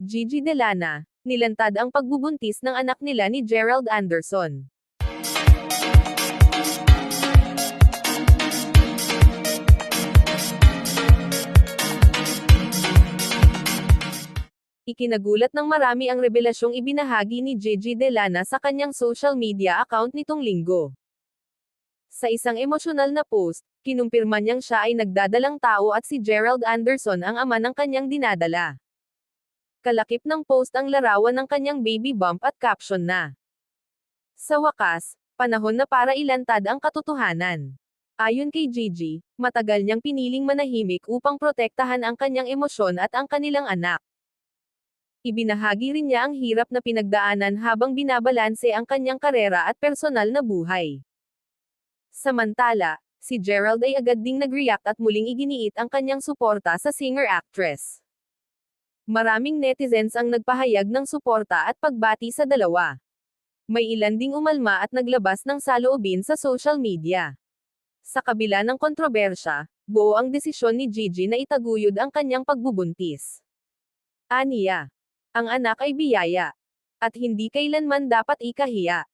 Gigi Delana, nilantad ang pagbubuntis ng anak nila ni Gerald Anderson. Ikinagulat ng marami ang revelasyong ibinahagi ni Gigi Delana sa kanyang social media account nitong linggo. Sa isang emosyonal na post, kinumpirma niyang siya ay nagdadalang tao at si Gerald Anderson ang ama ng kanyang dinadala. Kalakip ng post ang larawan ng kanyang baby bump at caption na. Sa wakas, panahon na para ilantad ang katotohanan. Ayon kay Gigi, matagal niyang piniling manahimik upang protektahan ang kanyang emosyon at ang kanilang anak. Ibinahagi rin niya ang hirap na pinagdaanan habang binabalanse ang kanyang karera at personal na buhay. Samantala, si Gerald ay agad ding nag-react at muling iginiit ang kanyang suporta sa singer-actress. Maraming netizens ang nagpahayag ng suporta at pagbati sa dalawa. May ilan ding umalma at naglabas ng saloobin sa social media. Sa kabila ng kontrobersya, buo ang desisyon ni Gigi na itaguyod ang kanyang pagbubuntis. Aniya. Ang anak ay biyaya. At hindi kailanman dapat ikahiya.